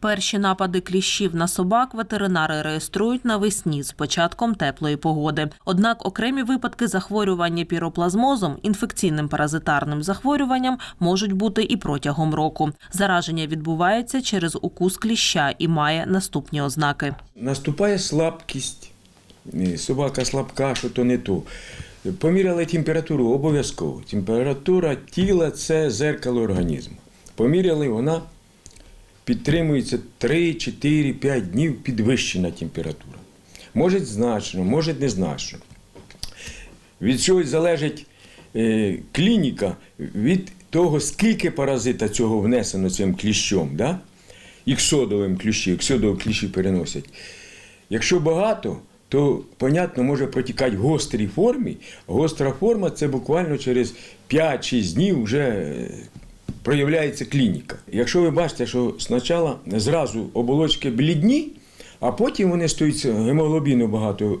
Перші напади кліщів на собак ветеринари реєструють навесні з початком теплої погоди. Однак окремі випадки захворювання піроплазмозом, інфекційним паразитарним захворюванням, можуть бути і протягом року. Зараження відбувається через укус кліща і має наступні ознаки. Наступає слабкість, е, собака слабка, що то не то. Поміряли температуру обов'язково. Температура тіла це зеркало організму. Поміряли, вона підтримується 3, 4, 5 днів підвищена температура. Може значно, може незначно. Від чого залежить е, клініка від того, скільки паразита цього внесено цим кліщом, да? іксодовим кліщі, іксодові кліщі переносять. Якщо багато, то, понятно, може протікати в гострій формі. Гостра форма це буквально через 5-6 днів вже е, проявляється клініка. Якщо ви бачите, що спочатку зразу оболочки блідні, а потім вони стоять гемоглобіну багато е,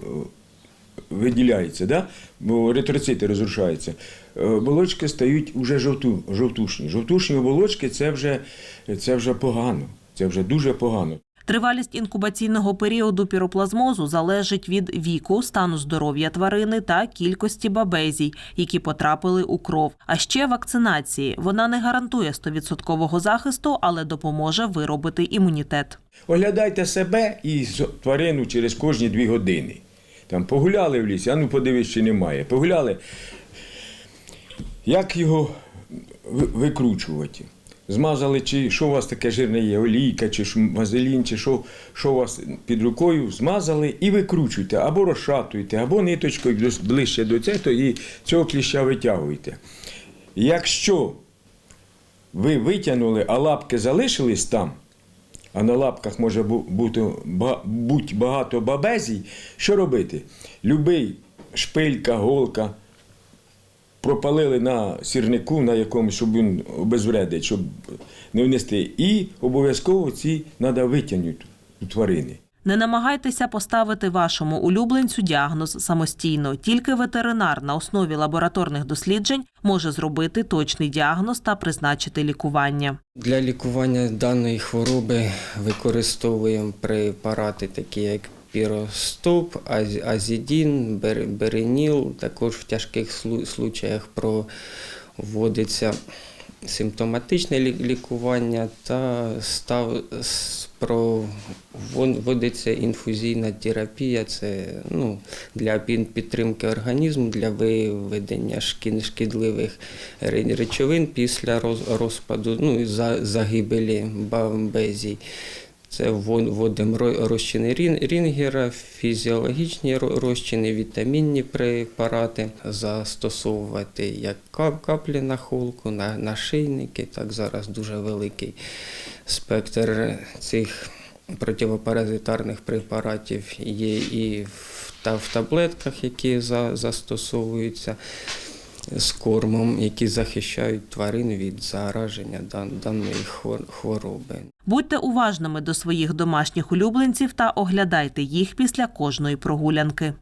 виділяється, да? бо ретроцити розрушаються. Е, Оболочки стають вже жовту, жовтушні. Жовтушні оболочки це вже, це вже погано. Це вже дуже погано. Тривалість інкубаційного періоду піроплазмозу залежить від віку, стану здоров'я тварини та кількості бабезій, які потрапили у кров. А ще вакцинації. Вона не гарантує 100% захисту, але допоможе виробити імунітет. Оглядайте себе і тварину через кожні дві години. Там погуляли в лісі, а ну подивись, чи немає. Погуляли. Як його викручувати? Змазали, чи що у вас таке жирне є, олійка, чи вазелін, чи що, що у вас під рукою, змазали і викручуйте, або розшатуйте, або ниточкою ближче до цього і цього кліща витягуйте. Якщо ви витягнули, а лапки залишились там, а на лапках може бу- бути будь багато бабезій, що робити? Любий шпилька, голка пропалили на сірнику, на якомусь, щоб він обезвредить, щоб не внести. І обов'язково ці треба витягнути у тварини. Не намагайтеся поставити вашому улюбленцю діагноз самостійно. Тільки ветеринар на основі лабораторних досліджень може зробити точний діагноз та призначити лікування. Для лікування даної хвороби використовуємо препарати, такі як піростоп, аз- азідін, бер- береніл. Також в тяжких случаях проводиться симптоматичне лікування та став, проводиться інфузійна терапія. Це ну, для підтримки організму, для виведення шкідливих речовин після розпаду, ну і загибелі бамбезій. Це ввод- вводимо ро- розчини рін- рінгера, фізіологічні ро- розчини, вітамінні препарати, застосовувати як кап- каплі на холку, на нашийники. Так зараз дуже великий спектр цих противопаразитарних препаратів є і в, та в таблетках, які за- застосовуються з кормом, які захищають тварин від зараження дан- даної хвор- хвороби. Будьте уважними до своїх домашніх улюбленців та оглядайте їх після кожної прогулянки.